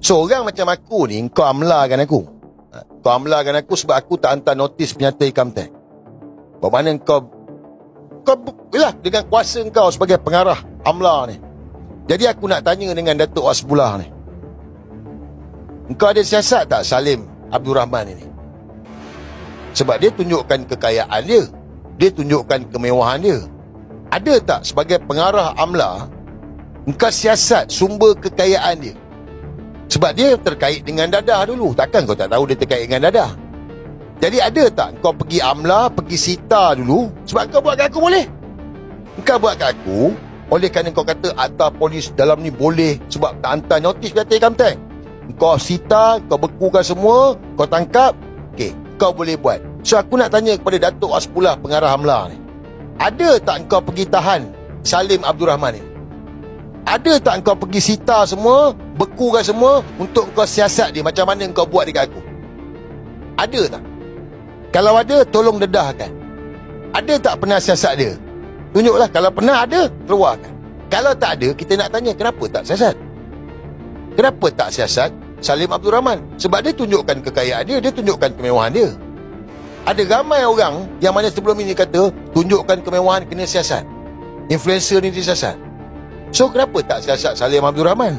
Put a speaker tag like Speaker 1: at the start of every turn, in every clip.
Speaker 1: Seorang macam aku ni, kau amlakan aku. Ha, Kau amlakan aku sebab aku tak hantar notis penyata income tax. Bermakna kau kau yalah dengan kuasa kau sebagai pengarah amla ni. Jadi aku nak tanya dengan Datuk Hasbullah ni. Engkau ada siasat tak Salim Abdul Rahman ini? Sebab dia tunjukkan kekayaan dia. Dia tunjukkan kemewahan dia. Ada tak sebagai pengarah amla engkau siasat sumber kekayaan dia? Sebab dia terkait dengan dadah dulu. Takkan kau tak tahu dia terkait dengan dadah? Jadi ada tak kau pergi amla, pergi sita dulu sebab kau buat kat aku boleh? Kau buat kat aku oleh kerana kau kata atas polis dalam ni boleh sebab tak hantar notis kata income tax. Kau sita, kau bekukan semua, kau tangkap, okey, kau boleh buat. So aku nak tanya kepada Datuk Aspulah pengarah amla ni. Ada tak kau pergi tahan Salim Abdul Rahman ni? Ada tak kau pergi sita semua, bekukan semua untuk kau siasat dia macam mana kau buat dekat aku? Ada tak? Kalau ada, tolong dedahkan. Ada tak pernah siasat dia? Tunjuklah. Kalau pernah ada, keluarkan. Kalau tak ada, kita nak tanya kenapa tak siasat? Kenapa tak siasat Salim Abdul Rahman? Sebab dia tunjukkan kekayaan dia, dia tunjukkan kemewahan dia. Ada ramai orang yang mana sebelum ini kata, tunjukkan kemewahan kena siasat. Influencer ni disiasat. So, kenapa tak siasat Salim Abdul Rahman?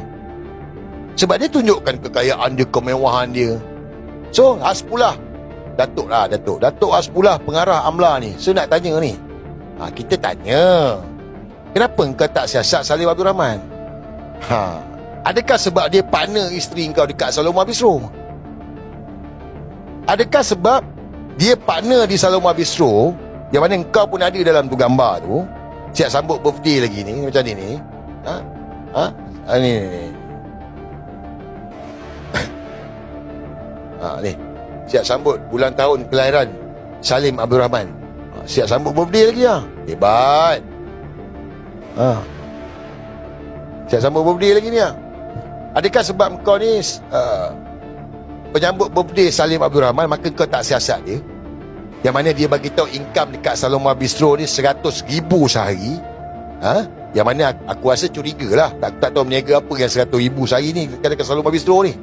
Speaker 1: Sebab dia tunjukkan kekayaan dia, kemewahan dia. So, Haspulah Datuk lah Datuk. Datuk Hasbullah pengarah AMLA ni. Saya nak tanya ni. Ha, Kita tanya. Kenapa kau tak siasat Salim Abdul Rahman? Ha, Adakah sebab dia partner isteri kau dekat Saloma Bistro Adakah sebab Dia partner di Saloma Bistro Yang mana kau pun ada dalam tu gambar tu? Siap sambut birthday lagi ni Macam ni ni Ha? Ha? ha ni ni ni Ha ni Siap sambut bulan tahun kelahiran Salim Abdul Rahman. Ha, siap sambut birthday lagi lah. Hebat. Ha. Siap sambut birthday lagi ni lah. Adakah sebab kau ni uh, penyambut birthday Salim Abdul Rahman maka kau tak siasat dia? Yang mana dia bagi tahu income dekat Saloma Bistro ni 100 ribu sehari. Ha? Yang mana aku, aku rasa curiga lah. Tak, tak tahu meniaga apa yang 100 ribu sehari ni dekat Saloma Bistro ni.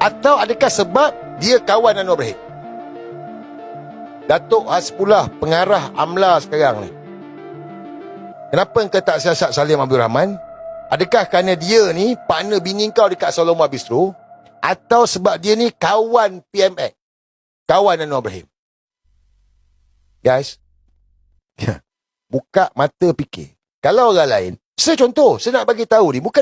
Speaker 1: Atau adakah sebab dia kawan Anwar Ibrahim? Datuk Hasbullah pengarah AMLA sekarang ni. Kenapa kau tak siasat Salim Abdul Rahman? Adakah kerana dia ni partner bini kau dekat Saloma Bistro? Atau sebab dia ni kawan PMX? Kawan Anwar Ibrahim? Guys, buka mata fikir. Kalau orang lain, saya contoh, saya nak bagi tahu ni, bukan